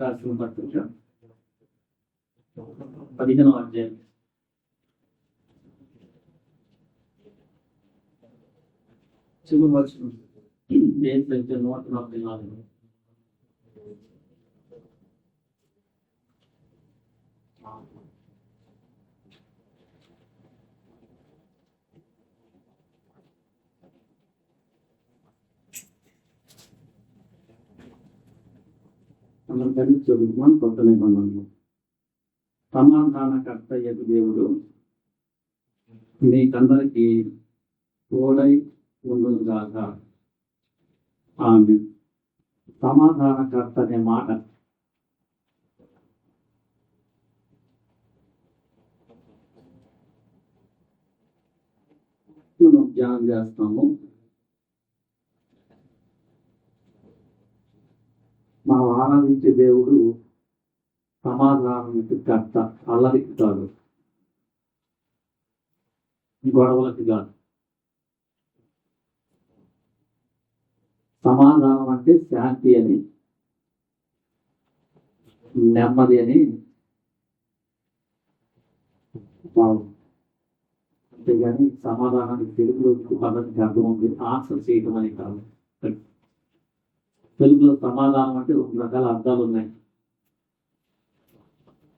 రాసిన పత్రిక పదిహేనవ అధ్యాయం. చివరి వర్షం ఏంటంటే నూట నలభై నాలుగు. మనం కలిసి చదువుకున్నాం కొత్త నిబంధనలు సమాధానకర్త యొక్క దేవుడు మీకందరికీ తోడై ఉండును గాక ఆమె సమాధానకర్త అనే మాట. మనం ధ్యానం చేస్తాము. మనం ఆరాధించే దేవుడు సమాధానానికి కర్త అల్లరికి కాదు గొడవలకి కాదు సమాధానం అంటే శాంతి అని నెమ్మది అని భావం. అంతేగాని సమాధానానికి తెలుగులో పద్ధతికి అర్థం ఉంది ఆన్సర్ చేయటం అని కాదు తెలుగులో సమాధానం అంటే రెండు రకాల అర్థాలు ఉన్నాయి.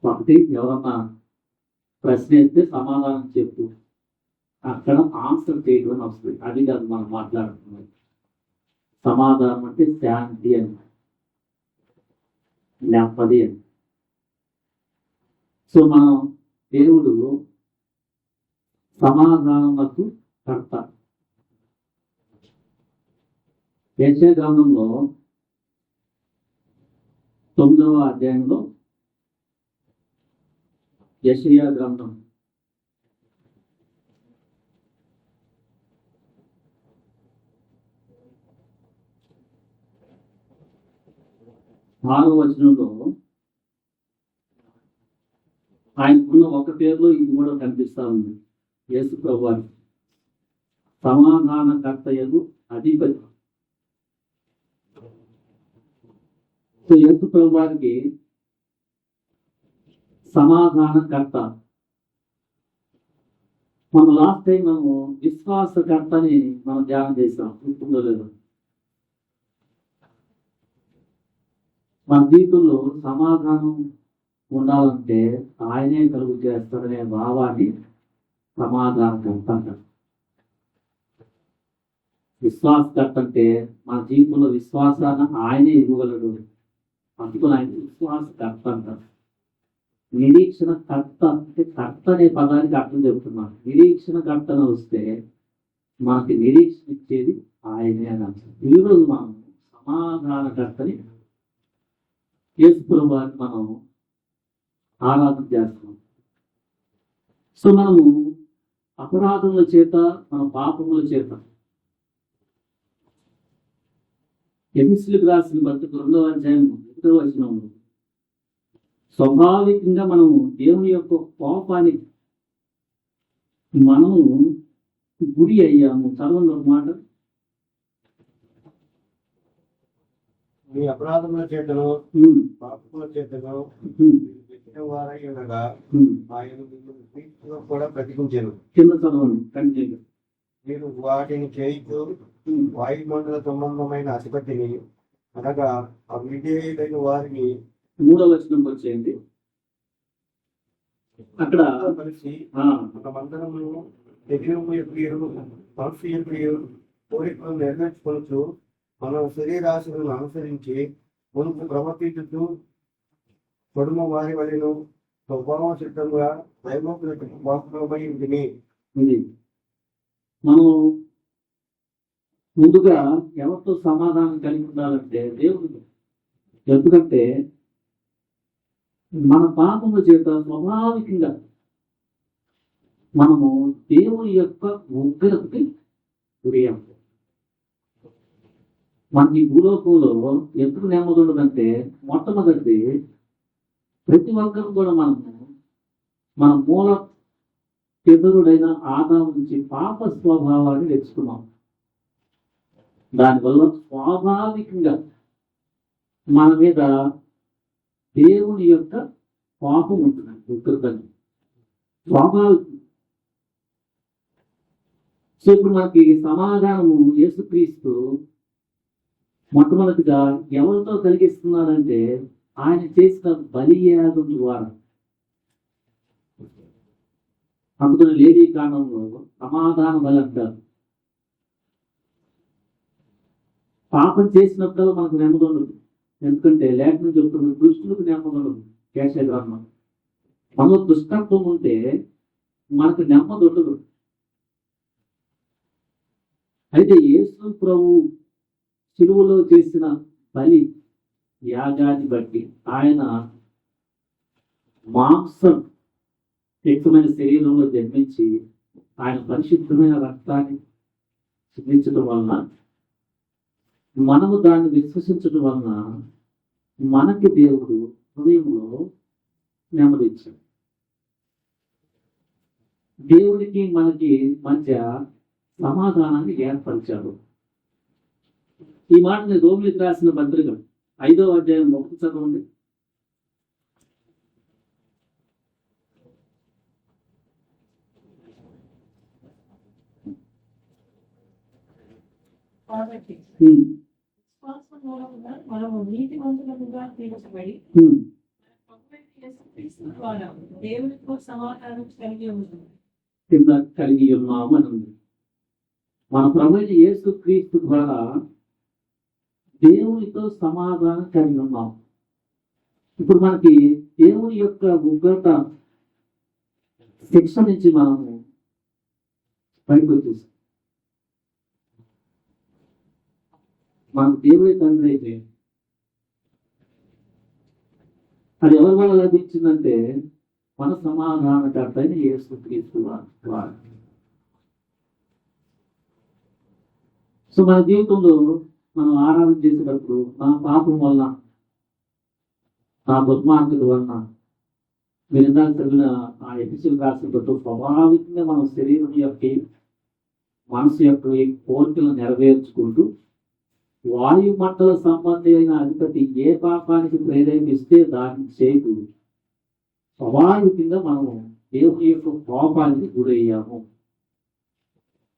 ఒకటి ఎవరన్నా ప్రశ్న వేస్తే సమాధానం చెప్పు. అక్కడ ఆన్సర్ చేయడం అని వస్తుంది. అది కాదు మనం మాట్లాడుతున్నాం సమాధానం అంటే శాంతి అని. నెమ్మది అని. సో మనం దేవుడు సమాధానములకు కర్త. యెషయా గ్రంథంలో తొమ్మిదవ అధ్యాయంలో యషయా గ్రంథం. ఆరో వచనంలో ఆయనకున్న ఒక పేరులో ఇది కూడా కనిపిస్తా ఉంది. యేసు ప్రభు సమాధానకర్తయగు అధిపతి సో యేసు ప్రభు వారికి సమాధానకర్త. మనం లాస్ట్ టైం మనము విశ్వాసకర్తని మనం ధ్యానం చేసాం గుర్తుందో లేదు. మన జీవితంలో సమాధానం ఉండాలంటే ఆయనే కలుగు చేస్తాడనే భావాన్ని సమాధానకర్త అంటారు. విశ్వాసకర్త అంటే మన జీవితంలో విశ్వాసాన్ని ఆయనే ఇవ్వగలడు. అందుకని ఆయన విశ్వాసకర్త అంటారు నిరీక్షణ కర్త అంటే కర్త అనే పదానికి అర్థం చెబుతున్నాను. నిరీక్షణ కర్తన వస్తే మనకి నిరీక్షణ ఇచ్చేది ఆయనే అని అర్థం ఈరోజు మనం సమాధానకర్తని చేసుకున్న వారిని మనం ఆరాధన చేస్తున్నాం. సో మనము అపరాధముల చేత మన పాపముల చేత ఎమిస్లకు రాసిన పత్రిక రెండవ అధ్యాయం ఒకటో వచనంలో స్వాభావికంగా మనము దేవుని యొక్క కోపానికి మనము గురి అయ్యాము. చదవండి ఒక మాట. మీ అపరాధముల చేతను పాపముల చేతను వారై ఉండగా. ఆయన మిమ్మల్ని కూడా బ్రతికించాను కింద చదవండి కంటిన్యూ మీరు వాటిని చేయితూ వాయుమండల సంబంధమైన అధిపతిని అనగా అవిధేయులైన వారిని మూడవ వచనం వచ్చేయండి అక్కడ కలిసి ఆ, ఒక మందరము తెగిరము ఎప్పుడు మనసు కోరికలను నెరవేర్చుకొనుచు మన శరీరాశులను అనుసరించి మునుపు ప్రవర్తించుతూ పొడుమ వారి వలెను స్వభావ సిద్ధంగా దైవములకు వాస్తవమై ఉంది. మనం ముందుగా ఎవరితో సమాధానం కలిగి ఉండాలంటే దేవుడు ఎందుకంటే మన పాపముల చేత స్వాభావికంగా మనము దేవుని యొక్క ఉగ్రతకి గురయ్యాం మన ఈ భూలోకంలో ఎందుకు నెమ్మది ఉండదంటే మొట్టమొదటి ప్రతి ఒక్కరు కూడా మనము మన మూల పితరుడైన ఆదాం నుంచి పాప స్వభావాన్ని తెచ్చుకున్నాం దానివల్ల స్వాభావికంగా మన మీద దేవుని యొక్క పాపం ఉంటుంది ఉగ్రతని స్వాభావికం. సో ఇప్పుడు మనకి సమాధానము యేసుక్రీస్తు మొట్టమొదటిగా ఎవరితో కలిగిస్తున్నారంటే ఆయన చేసిన బలియాగం ద్వారా. అందుకని లేడీ కాలంలో సమాధాన బలి అంటారు పాపం చేసినప్పుడు మనకు నెమ్మది ఉండదు ఎందుకంటే లేఖనం చెప్తున్న దుష్టులకు నెమ్మది ఉండదు కేశవ గ్రంథం మనలో దుష్టత్వం ఉంటే మనకు నెమ్మది ఉండదు. అయితే యేసు ప్రభు సిలువలో చేసిన బలి యాగాన్ని బట్టి ఆయన మాంసం వ్యక్తమైన శరీరంలో జన్మించి ఆయన పరిశుద్ధమైన రక్తాన్ని చిందించడం వలన మనము దాన్ని విశ్వసించడం వలన మనకి దేవుడు హృదయంలో నెమ్మది ఇచ్చాడు దేవుడికి మనకి మధ్య సమాధానాన్ని ఏర్పరిచాడు. ఈ మాట రోమిలికి రాసిన పత్రిక ఐదో అధ్యాయం ఒకటి చదవండి. కాబట్టి తీర్చబడి ద్వారా దేవునితో సమాధానం కలిగి కింద కలిగి ఉంది. మన ప్రభుత్వ యేసు క్రీస్తు ద్వారా దేవునితో సమాధానం కలిగి ఉన్నాం ఇప్పుడు మనకి దేవుని యొక్క ఉగ్రత శిక్ష నుంచి మనము బయటకు వచ్చేసాం. మాకు దేవుడే తండ్రి అయితే. అది ఎవరి వల్ల లభించిందంటే మన సమాధానకర్త అయిన యేసు సో మన జీవితంలో మనం ఆరాధన చేసేటప్పుడు నా పాపం వలన నా దుర్మార్గత వలన మీరు ఇందాక చదివిన ఆ ఎపిసోడ్ రాసినట్టు స్వాభావికంగా మన శరీరం యొక్క మనసు యొక్క ఈ కోరికలను నెరవేర్చుకుంటూ వాయుమండల సంబంధి అయిన అధిపతి ఏ పాపానికి ప్రేరేపిస్తే దాన్ని చేయదు స్వాభావికంగా మనము దేవుని యొక్క కోపానికి గురయ్యాము.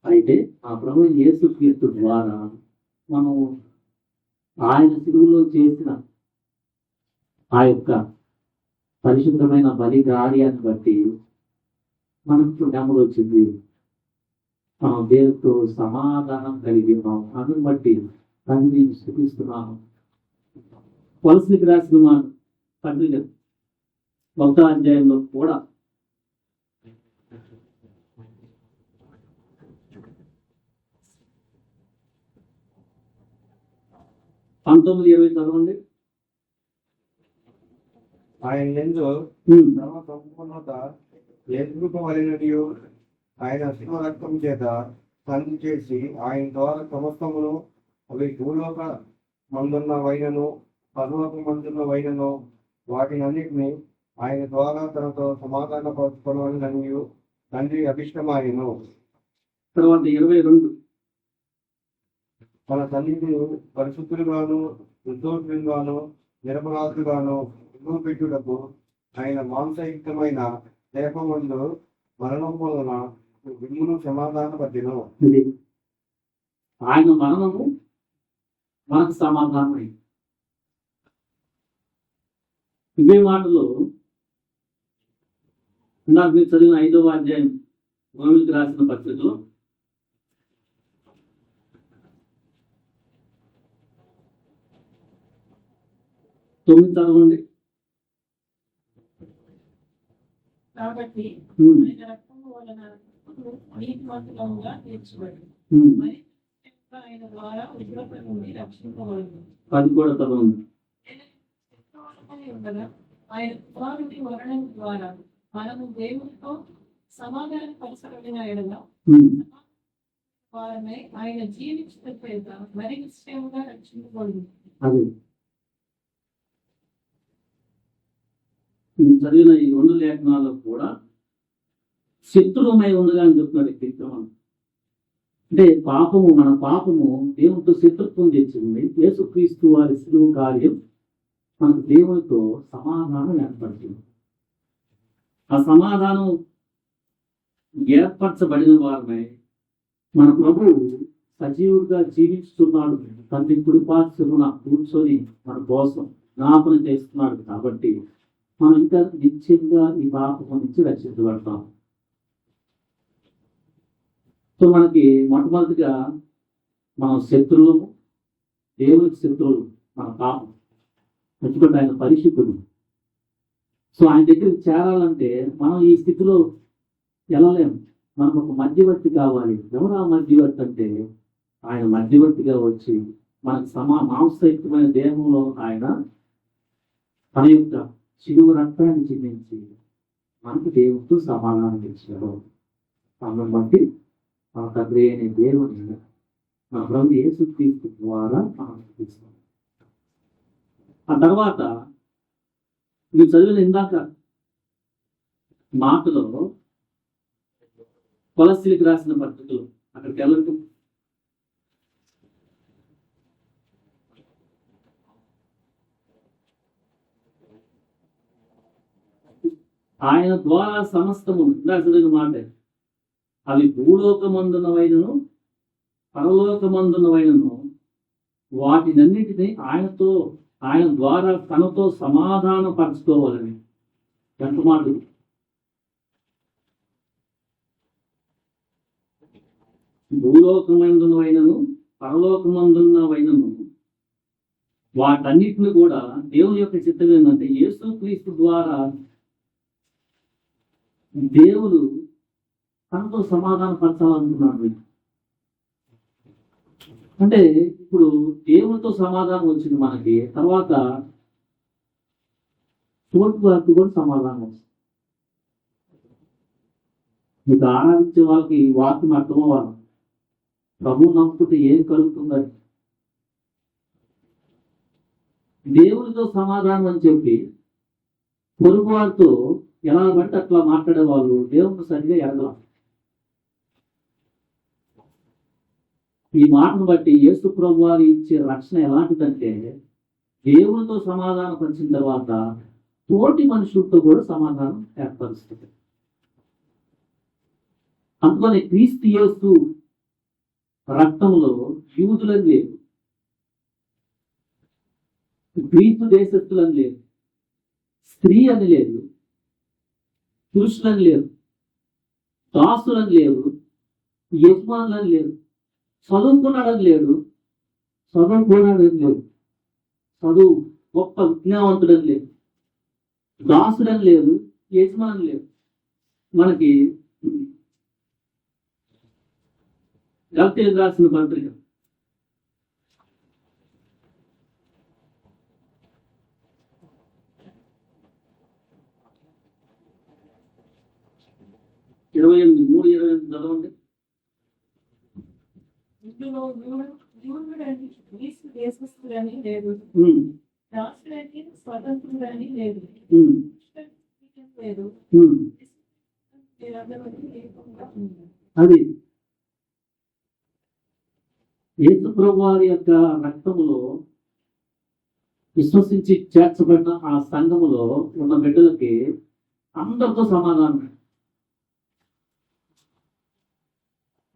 అయితే ఆ ప్రభు యేసు కీర్తు ద్వారా మనం ఆయన శిలువలో చేసిన ఆ యొక్క పరిశుద్ధమైన బలి కార్యాన్ని బట్టి మనకు నెమ్మది వచ్చింది. మనం దేవుడితో సమాధానం కలిగి ఉన్నాం అందుని బట్టి తండ్రిని స్థుతిస్తున్నాను వలసకి రాసిన వాడు అధ్యాయంలో కూడా. పంతొమ్మిది ఇరవై చదవండి. ఆయన ఎందు సంపూర్ణత ఎదుర్కోవలనడియు ఆయన శివ రక్తం చేత సంధి చేసి ఆయన ద్వారా సమస్తమును అవి భూలోక మందున్న వైనను పరలోక మందున్న వైనను వాటిని అన్నిటిని ఆయన ద్వారా తనతో సమాధాన పరచుకోవాలని తండ్రి అభిష్టమాయను. తర్వాత ఇరవై రెండు. మన తండ్రిని పరిశుద్ధులుగాను నిర్దోషులుగాను నిరపరాధులుగాను పెట్టుటకు ఆయన మాంసయుక్తమైన దేహమందు మరణం వలన విమ్మును సమాధాన పద్యను ఆయన మరణము మనకు సమాధానమై. ఇవే మాటలు ఇందాక మీరు చదివిన ఐదవ అధ్యాయం గోవిందకి రాసిన పత్రికలో. తొమ్మిది చదవండి. కాబట్టి అది. కూడా చదవండి శత్రువులపై ఆయన కుమారుడి మరణం ద్వారా మనము దేవునితో సమాధాన పరచబడిన ఎడల వారమై ఆయన జీవించిన చేత మరి నిశ్చయంగా రక్షింపబడింది చదివిన ఈ రెండు లేఖనాల్లో కూడా శత్రుమై ఉండగా అని చెప్తున్నారు ఈ అంటే పాపము మన పాపము దేవునితో శత్రుత్వం తెచ్చింది. యేసుక్రీస్తు వారి శిలువు కార్యం మనకు దేవునితో సమాధానం ఏర్పడుతుంది. ఆ సమాధానం ఏర్పరచబడిన వారమై మన ప్రభు సజీవుడిగా జీవిస్తున్నాడు తండ్రి కుడిపార్శ్వమున కూర్చొని మన కోసం జ్ఞాపన చేస్తున్నాడు కాబట్టి మనం ఇంకా నిత్యంగా ఈ పాపం నుంచి రక్షించబడతాం సో మనకి మొట్టమొదటిగా మనం శత్రువులు దేవునికి శత్రువులు మన పాపం. ఎందుకంటే ఆయన పరిశుద్ధుడు. సో ఆయన దగ్గరికి చేరాలంటే మనం ఈ స్థితిలో వెళ్ళలేము మనకు ఒక మధ్యవర్తి కావాలి. ఎవరు ఆ మధ్యవర్తి అంటే? ఆయన మధ్యవర్తిగా వచ్చి మనకు సమా మాంసయుక్తమైన దేహంలో ఆయన తన యొక్క చిరువు రక్తాన్ని చిందించి మనకు దేవుడితో సమాధానం ఇచ్చారు అందుని బట్టి ఆ తండ్రి అనే దేవుని మన ప్రభు యేసు క్రీస్తు ద్వారా మనం ఆ తర్వాత మీరు చదివిన ఇందాక మాటలో కొలస్ట్రీకి రాసిన పద్ధతులు అక్కడికి వెళ్ళటం ఆయన ద్వారా సమస్తము ఇందాక చదివిన మాట అవి భూలోకమందునవైనను పరలోకమందునవైనను వాటినన్నిటినీ ఆయనతో ఆయన ద్వారా తనతో సమాధాన పరచుకోవాలని ఎంత మాట భూలోకమందునవైనను పరలోకమందున్నవైనను వాటన్నిటిని కూడా దేవుని యొక్క చిత్తం ఏంటంటే యేసు క్రీస్తు ద్వారా దేవుడు తనతో సమాధానం పరచాలనుకున్నాడు అంటే ఇప్పుడు దేవునితో సమాధానం వచ్చింది మనకి తర్వాత తోటి వారికి కూడా సమాధానం వస్తుంది. మీకు ఆరాధించే వాళ్ళకి వాక్యం అర్థమవ్వాలి. ప్రభు నమ్ముకుంటే ఏం కలుగుతుందని. దేవునితో సమాధానం అని చెప్పి పొరుగు వారితో ఎలా పడితే అట్లా మాట్లాడే వాళ్ళు దేవుని సరిగా ఎరగలం ఈ మాటను బట్టి యేసు ప్రభు వారు ఇచ్చే రక్షణ ఎలాంటిదంటే దేవునితో సమాధానం పరిచిన తర్వాత తోటి మనుషులతో కూడా సమాధానం ఏర్పరుస్తుంది. అందుకని క్రీస్తు యేసు రక్తంలో యూదులని లేవు గ్రీకు దేశస్తులని లేదు స్త్రీ అని లేదు పురుషులని లేరు. దాసులని లేరు. యజమానులని లేరు. చదువుకున్నాడని లేడు చదువుకున్నాడని లేడు చదువు గొప్ప విజ్ఞావంతుడని లేదు. దాసుడని లేదు. యజమాని లేదు. మనకి గల్తీలు రాసిన పత్రిక. ఇరవై ఎనిమిది మూడు ఇరవై ఎనిమిది చదవండి. దేశస్థుడని లేదు. స్వతంత్రుడని లేదు. అది యేసు ప్రభు వారి యొక్క రక్తములో విశ్వసించి చేర్చబడిన ఆ సంఘములో ఉన్న బిడ్డలకి అందరితో సమాధానం.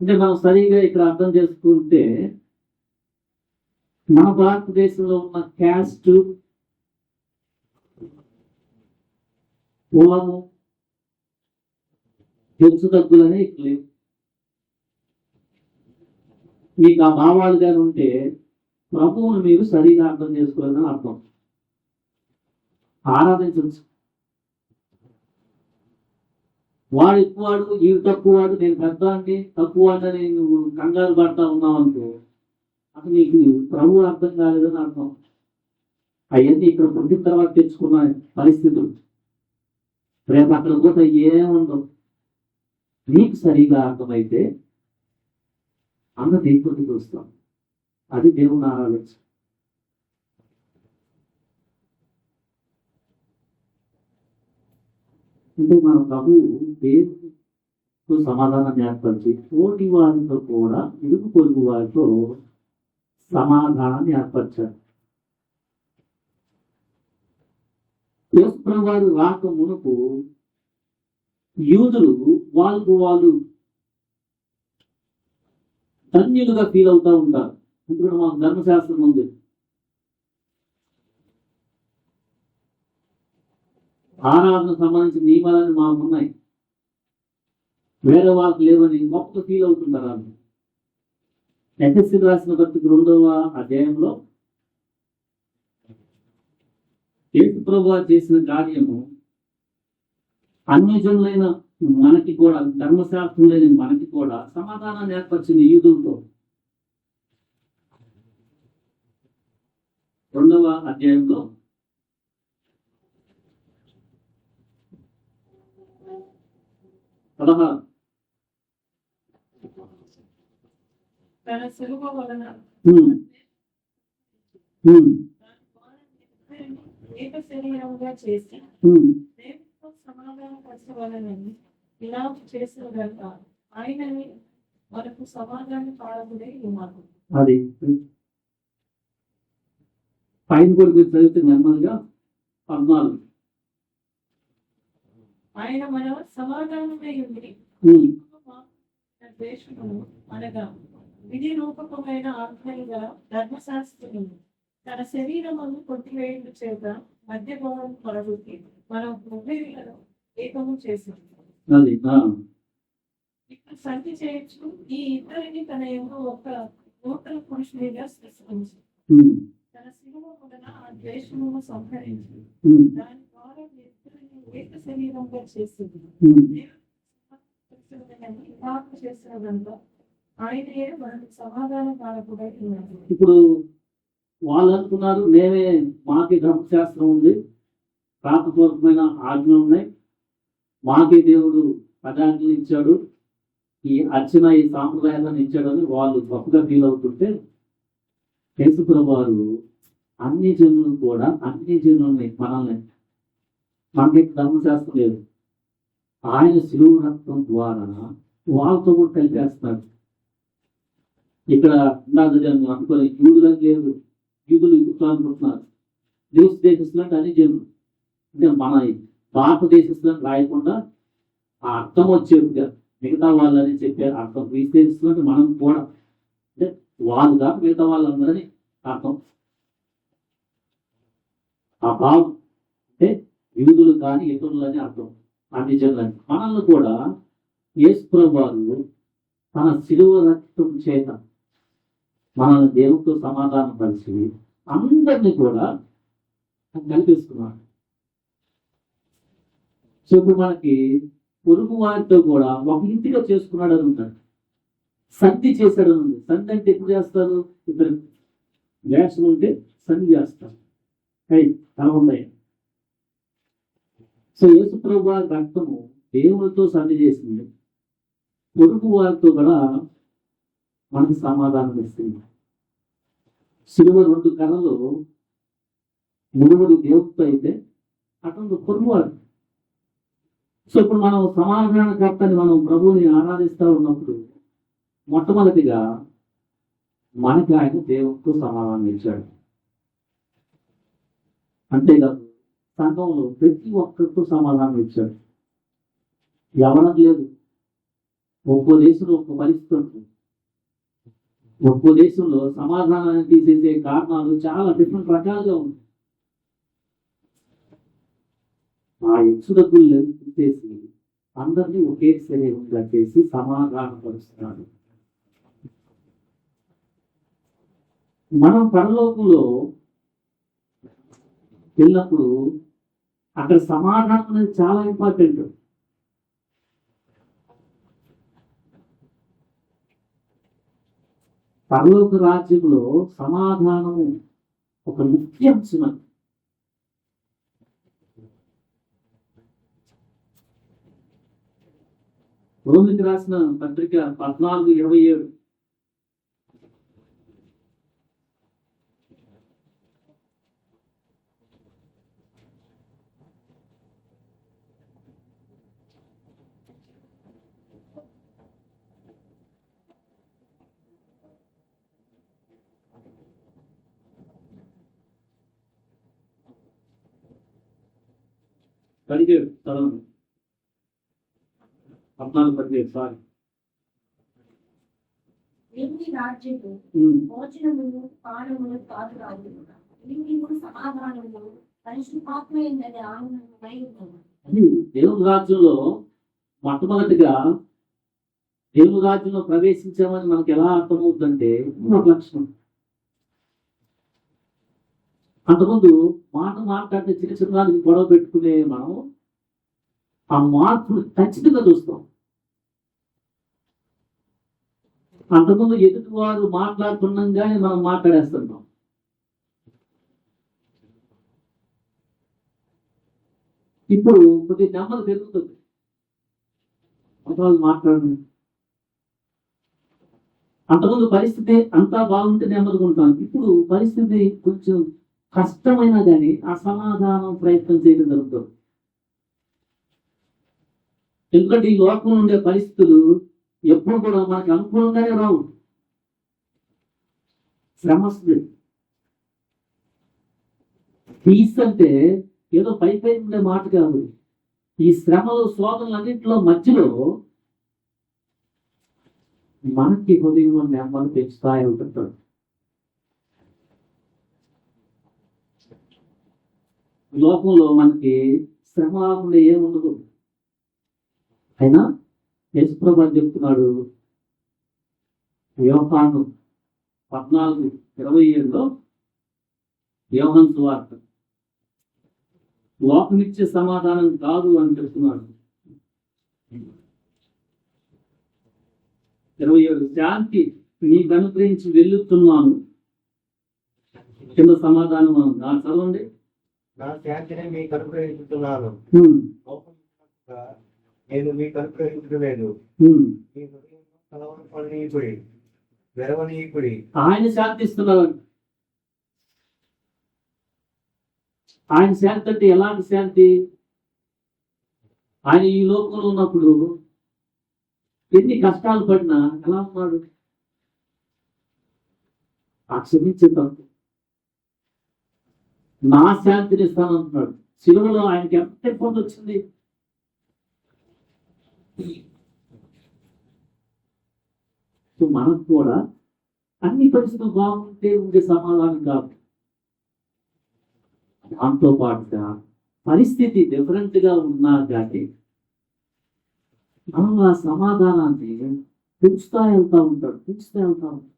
అంటే మనం సరిగా ఇక్కడ అర్థం చేసుకుంటే మన భారతదేశంలో ఉన్న క్యాస్ట్ కులము హెచ్చు తగ్గులనే ఇక్కడ లేవు. మీకు ఆ భావాలు కానీ ఉంటే ప్రభువుని మీరు సరిగా అర్థం చేసుకోవాలని అర్థం ఆరాధించవచ్చు. వాడు ఎక్కువ వాడు వీడు తక్కువ వాడు నేను పెద్ద అంటే తక్కువ వాడని నువ్వు కంగారు పడతా ఉన్నావు అనుకో. అసలు నీకు ప్రభు అర్థం కాలేదని అర్థం అవన్నీ ఇక్కడ పుట్టిన తర్వాత తెచ్చుకున్న పరిస్థితులు. రేపు అక్కడ కూడా ఏముండవు. నీకు సరిగా అర్థమైతే అన్న దేవుడికి వస్తాం. అది దేవుని ఆరాధించు అంటే మన ప్రభు దేవుడితో సమాధానం ఏర్పరిచి తోటి వారితో కూడా ఇరుగు పొరుగు వారితో సమాధానాన్ని ఏర్పరిచారు వారు రాక మునుపు యూదులు వాళ్ళకు వాళ్ళు ధన్యులుగా ఫీల్ అవుతా ఉంటారు. ఎందుకంటే మాకు ధర్మశాస్త్రం ఉంది. స్థానాలకు సంబంధించిన నియమాలన్నీ మాకు ఉన్నాయి వేరే వాళ్ళకి లేవని మొక్క ఫీల్ అవుతున్నారు వాళ్ళు. ఎస్ఎస్సి రాసిన పత్రిక రెండవ అధ్యాయంలో యేసు ప్రభు చేసిన కార్యము అన్యజనులైన మనకి కూడా ధర్మశాస్త్రం లేని మనకి కూడా సమాధానాన్ని ఏర్పరిచిన యూదులతో. రెండవ అధ్యాయంలో పదహారు చేసి ఇలా చేసిన ఆయనని మనకు సమాధాన కాలముడే ఉన్నారు అది. పైన కూడా మీరు చదివితే నెమ్మదిగా పద్నాలుగు. ఆయన మన సమాధానమై ఉంది. ద్వేషము అనగా విధి రూపకమైన ఆజ్ఞలు గల ధర్మశాస్త్రము తన శరీరమును కొట్టివేయుడు చేత మధ్య భావం కొరగుకి మన హృదయులను ఏకము చేసింది. ఇప్పుడు సంధి చేయొచ్చు. ఈ ఇద్దరిని తన యొక్క ఒక నూతన పురుషునిగా సృష్టించి తన శిలువ వలన ఆ ద్వేషమును సంహరించి దాని ద్వారా శరీరంగా చేసింది చేసిన ఆయనయే మనకు సమాధాన కాలకుడై ఇప్పుడు వాళ్ళు అనుకున్నారు మేమే మాకే ధర్మశాస్త్రం ఉంది ప్రాతపూర్వకమైన ఆజ్ఞలు ఉన్నాయి మాకే దేవుడు పదార్థాలు ఇచ్చాడు ఈ అర్చన ఈ సాంప్రదాయాలను ఇచ్చాడు అని వాళ్ళు గొప్పగా ఫీల్ అవుతుంటే యేసుప్రభు వారు అన్ని జనులు కూడా అన్ని జనుల్ని మనల్ని మనకి ధర్మశాస్త్రం లేదు. ఆయన శిలువ రక్తం ద్వారా వాళ్ళతో కూడా కలిపేస్తాడు ఇక్కడ ఇందాక జనం అనుకుని యూదులకు లేదు యూదులు ఇప్పుడు అనుకుంటున్నారు. దేశ దేశస్తులంటే అన్ని జనులు అంటే మన భారతదేశస్తులను రాయకుండా ఆ అర్థం వచ్చేది మిగతా వాళ్ళని చెప్పారు అర్థం దేశస్తులంటే మనం కూడా. అంటే వాళ్ళు కాక మిగతా వాళ్ళందరని అర్థం. ఆ భావం అంటే యూదులు కానీ ఇతరులని అర్థం. అన్ని మనల్ని కూడా యేసు వారు తన శిలువ రక్తం చేత మనల్ని దేవుడితో సమాధానం పరిచి అందరినీ కూడా కల్పిస్తున్నాడు సో ఇప్పుడు మనకి పొరుగు వారితో కూడా ఒక ఇంటిగా చేసుకున్నాడు అని ఉంటాడు. సంధి చేశాడు అని ఉంది. సంధి అంటే ఎప్పుడు చేస్తారు? ఇద్దరు. గ్యాస్ ఉంటే సంధి చేస్తారు. హై అలా ఉన్నాయి సో యేసుప్రభు రక్తము దేవుడితో సంధి చేసింది. పొరుగు వారితో కూడా మనకు సమాధానం ఇస్తుంది. సిలువ రెండు కళలు మునుగుడు దేవుడితో అయితే అతను పొరుగువాడు సో ఇప్పుడు మనం సమాధానకర్తని మనం ప్రభువుని ఆరాధిస్తూ ఉన్నప్పుడు మొట్టమొదటిగా మనకి ఆయన దేవుడితో సమాధానం ఇచ్చాడు. అంతేకాదు సంఘంలో ప్రతి ఒక్కరితో సమాధానం ఇచ్చాడు. ఎవరికి లేదు. ఒక్కో దేశంలో ఒక్కో పరిస్థితి ఉంటుంది. ఒక్కో దేశంలో సమాధానాన్ని తీసేసే కారణాలు చాలా డిఫరెంట్ రకాలుగా ఉన్నాయి. ఆ ఇచ్చుడకులు తీసేసి అందరినీ ఒకే శరీరంగా చేసి సమాధానపరుస్తున్నాడు. మనం పరలోకంలో వెళ్ళినప్పుడు అక్కడ సమాధానం అనేది చాలా ఇంపార్టెంట్ పరలోక రాజ్యంలో సమాధానం ఒక ముఖ్య అంశం అది. రోమికి రాసిన పత్రిక పద్నాలుగు ఇరవై ఏడు పదిహేడు చదవండి పద్నాలుగు పదిహేడు సారీ. దేవుని రాజ్యము కాదు రాదు సమాధానము ఆనందమై దేవుని రాజ్యంలో మొట్టమొదటిగా దేవుని రాజ్యంలో ప్రవేశించామని మనకి ఎలా అర్థమవుతుందంటే ఒక లక్షణం అంతకుముందు మాట మాట్లాడితే చిన్న చిన్నదానికి గొడవ పెట్టుకునే మనం ఆ మార్పును ఖచ్చితంగా చూస్తాం. అంతకుముందు ఎదుటి వారు మాట్లాడుతుండగానే మనం మాట్లాడేస్తుంటాం. ఇప్పుడు కొద్దిగా నెమ్మది పెరుగుతుంది. ఒకరోజు మాట్లాడు అంతకుముందు పరిస్థితి అంతా బాగుంటే నెమ్మదిగా ఉంటాం. ఇప్పుడు పరిస్థితి కొంచెం కష్టమైనా కానీ అసమాధానం ప్రయత్నం చేయడం జరుగుతుంది. ఎందుకంటే ఈ లోకంలో ఉండే పరిస్థితులు ఎప్పుడు కూడా మనకి అనుకూలంగానే రావు. శ్రమ వస్తుంది పీస్ అంటే ఏదో పై పై ఉండే మాట కాదు. ఈ శ్రమలు శోధనలన్నింటిలో మధ్యలో మనకి హృదయం నెమ్మది పెంచుతాయి ఉంటుంటాడు లోకంలో మనకి శ్రమ లేకుండా ఏముండదు అయినా యశ్ప్రభ చెప్తున్నాడు యోహాను పద్నాలుగు ఇరవై ఏడులో యోహన్ సువార్త. లోకమిచ్చే సమాధానం కాదు అని చెప్తున్నాడు. ఇరవై ఏడు శాంతి నీకు అనుగ్రహించి వెళ్ళుతున్నాను. కింద సమాధానం ఆ చదవండి. నా శాంతిని హ్మ్, లోకముగా నేను. మీ హృదయంలో కలవరం పడనీయకుడి వెరవనీయకుడి. ఆయన శాంతిస్తున్నారు ఆయన శాంతి అంటే ఎలాంటి శాంతి? ఆయన ఈ లోకంలో ఉన్నప్పుడు ఎన్ని కష్టాలు పడినా ఎలా ఉన్నాడు? ఆ క్షమించే తప్పు. నా శాంతిని ఇస్తానంటున్నాడు సిలువలో ఆయనకి ఎంత ఇబ్బంది వచ్చింది? సో మనకు కూడా అన్ని పరిస్థితులు బాగుంటే ఉండే సమాధానం కాదు. దాంతో పాటుగా పరిస్థితి డిఫరెంట్గా ఉన్నా కానీ మనం ఆ సమాధానాన్ని పెంచుతా వెళ్తా ఉంటాడు పెంచుతా వెళ్తా ఉంటాడు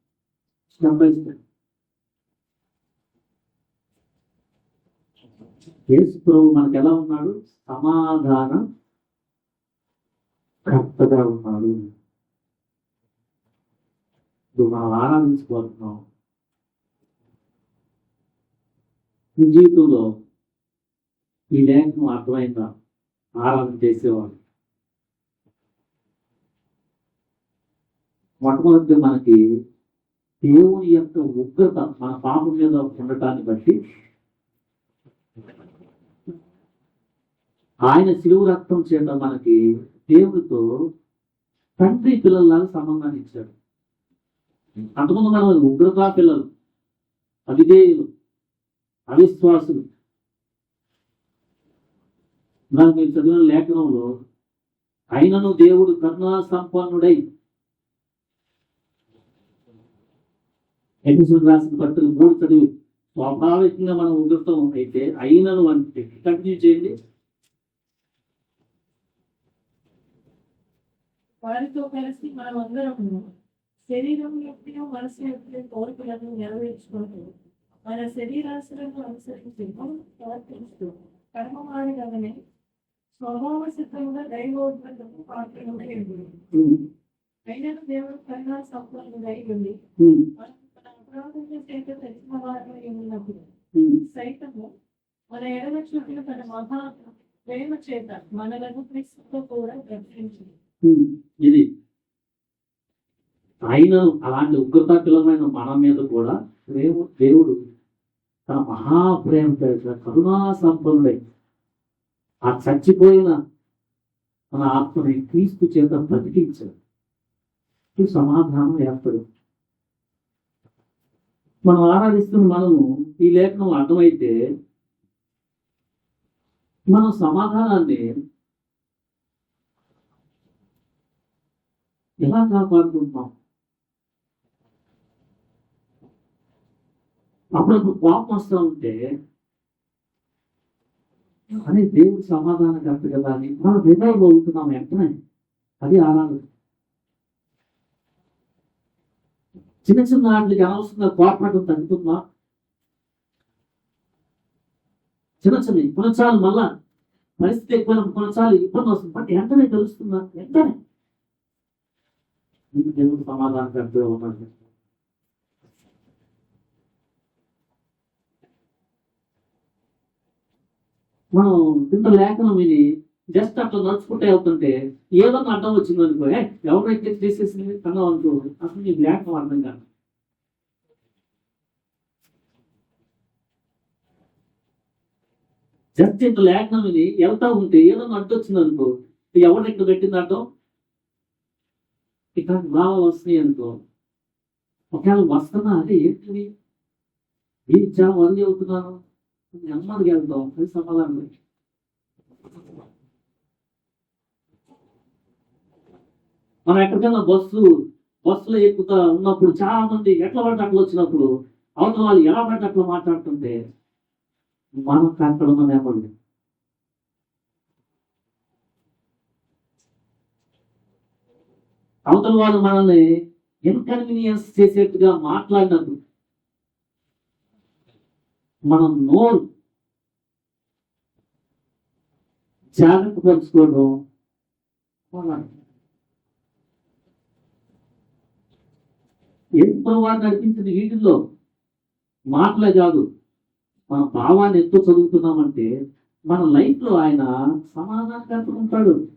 స్టెప్ బై స్టెప్ యేసు ప్రభు మనకు ఎలా ఉన్నాడు? సమాధాన కర్తగా ఉన్నాడు. ఇప్పుడు మనం ఆరాధించుకోతున్నాం ఈ జీవితంలో ఈ లేఖనం అర్థమైందా? ఆరాధన చేసేవాడు. మొట్టమొదటి మనకి దేవుని యొక్క ఉగ్రత మన పాపం మీద ఉండటాన్ని బట్టి ఆయన శిలువు రక్తం చేయడం మనకి దేవుడితో తండ్రి పిల్లలలాగా సంబంధాన్ని ఇచ్చాడు. అంతకుముందు మనం ఉగ్రతా పిల్లలు అవిధేయులు అవిశ్వాసులు. నాకు మీరు చదివిన లేఖనంలో అయినను దేవుడు కరుణా సంపన్నుడై ఎపిసోడ్ రాసిన పత్రిక మూడు చదివి స్వాభావికంగా మనం ఉగ్రతం అయితే అయినను అంటే కంటిన్యూ చేయండి. వారితో కలిసి మనం అందరం శరీరం యొక్క మనసు యొక్క కోరికలను నెరవేర్చుకుంటూ మన శరీరాశులను అనుసరించి ప్రవర్తిస్తూ కర్మమానగానే స్వభావ సిద్ధంగా దైవోద్భుతము పాత్రలుగా ఉమ్, అయినా దేవుడు కరుణా సంపన్నుడై ఉంది ఉమ్, మనం సైతము మన ఎడల చూపిన తన మహా ప్రేమ చేత మనలను క్రీస్తుతో కూడా రక్షించింది. ఉమ్, ఇది ఆయన అలాంటి ఉగ్రతాకులమైన మన మీద కూడా దేవుడు దేవుడు తన మహాప్రేమ చేత కరుణా సంపన్నుడై ఆ చచ్చిపోయిన మన ఆత్మని క్రీస్తు చేత బ్రతికించాడు. సమాధానం ఏర్పడు మనం ఆరాధిస్తున్న మనము ఈ లేఖనం అర్థమైతే మనం సమాధానాన్ని ఎలా కాపాడుకుంటున్నాం? అప్పుడప్పుడు కోపం వస్తూ ఉంటే అదే దేవుడు సమాధానం కరెక్ట్ కదా అని మనం రిజైవ్ అవుతున్నాం వెంటనే. అది ఆరాధన. చిన్న చిన్న వాటికి అనవసరంగా కోపడటం తగ్గుతుందా చిన్న చిన్న కొనసాలు మళ్ళా పరిస్థితి ఎక్కువ కొనసాలు ఇబ్బంది వస్తుంది బట్ వెంటనే తెలుస్తుందా? వెంటనే. దేవుడు సమాధానం కరెక్ట్గా ఉన్నాడు మనం ఇంత లేఖనం విని జస్ట్ అట్లా నడుచుకుంటే వెళ్తుంటే ఏదో అడ్డం వచ్చింది అనుకో ఎవరైతే తీసేసింది? కన్నా అనుకో అసలు నీ బ్లాక్ అర్థం కాదు. జస్ట్ ఇంత లేఖనం విని వెళ్తా ఉంటే ఏదో అడ్డు వచ్చింది అనుకో ఎవరు ఇక్కడ పెట్టింది అడ్డం? ఇక్కడ భావాలు వస్తున్నాయి అనుకో. ఒకవేళ వస్తున్నా అంటే ఏంటిది? ఈ చాలా మంది అవుతున్నాను. నెమ్మదిగా వెళ్తాం అది సమాధానం మనం ఎక్కడికైనా బస్సు బస్సులో ఎక్కుతా ఉన్నప్పుడు చాలా మంది ఎట్లా పడితే అట్లా వచ్చినప్పుడు అవతల వాళ్ళు ఎలా పడితే అట్లా మాట్లాడుతుంటే మనం కట్టడం నేపథ్యం అవతల వాళ్ళు మనల్ని ఇన్కన్వీనియన్స్ చేసేట్టుగా మాట్లాడినప్పుడు మనం నోరు జాగ్రత్త పరుచుకోవడం ఎంతో వారు నడిపించిన వీటిల్లో మాటలే కాదు మన భావాన్ని ఎంతో చదువుతున్నామంటే మన లైఫ్లో ఆయన సమాధానం ఉంటాడు.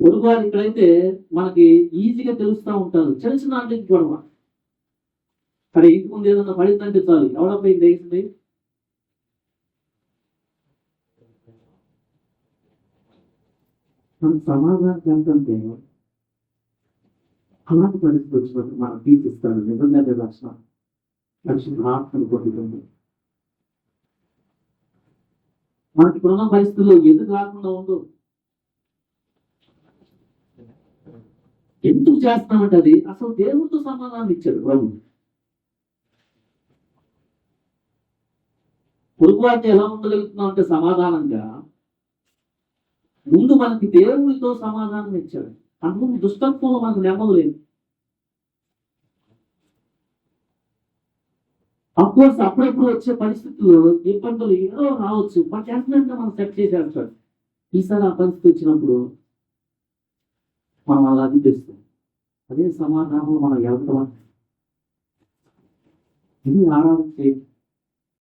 పొరుగువారు ఇక్కడైతే మనకి ఈజీగా తెలుస్తూ ఉంటారు. తెలిసిన అంటే గొడవ. అరే ఇంటి ముందు ఏదన్నా పడిందంటే చాలు. ఎవడపై తెలిసింది మన సమాధానం ఏంటంటే అలాంటి పరిస్థితి వచ్చినప్పుడు మనం తీసిస్తాడు నిజంగా రక్షణ. రక్షణ ఆత్మను కొట్టుకుంది మనకి ఇప్పుడున్న పరిస్థితుల్లో ఎందుకు రాకుండా ఉందో. ఎందుకు చేస్తున్నామంటే అది? అసలు దేవుడితో సమాధానం ఇచ్చాడు ప్రభు పొరుగు వారితో ఎలా ఉండగలుగుతున్నాం అంటే సమాధానంగా ముందు మనకి దేవునితో సమాధానం ఇచ్చాడు. అందుకు దుష్టత్వంలో మనకు నెమ్మది లేదు. అఫ్కోర్స్ అప్పుడప్పుడు వచ్చే పరిస్థితుల్లో ఇబ్బందులు ఏదో రావచ్చు. బట్ డెఫినెట్గా మనం సెట్ చేసేస్తాడు ఈసారి ఆ పరిస్థితి వచ్చినప్పుడు మనం అలా అనిపిస్తాం అదే సమాధానంలో మనం వెళ్తాం ఇది ఆరాధన చేయాలి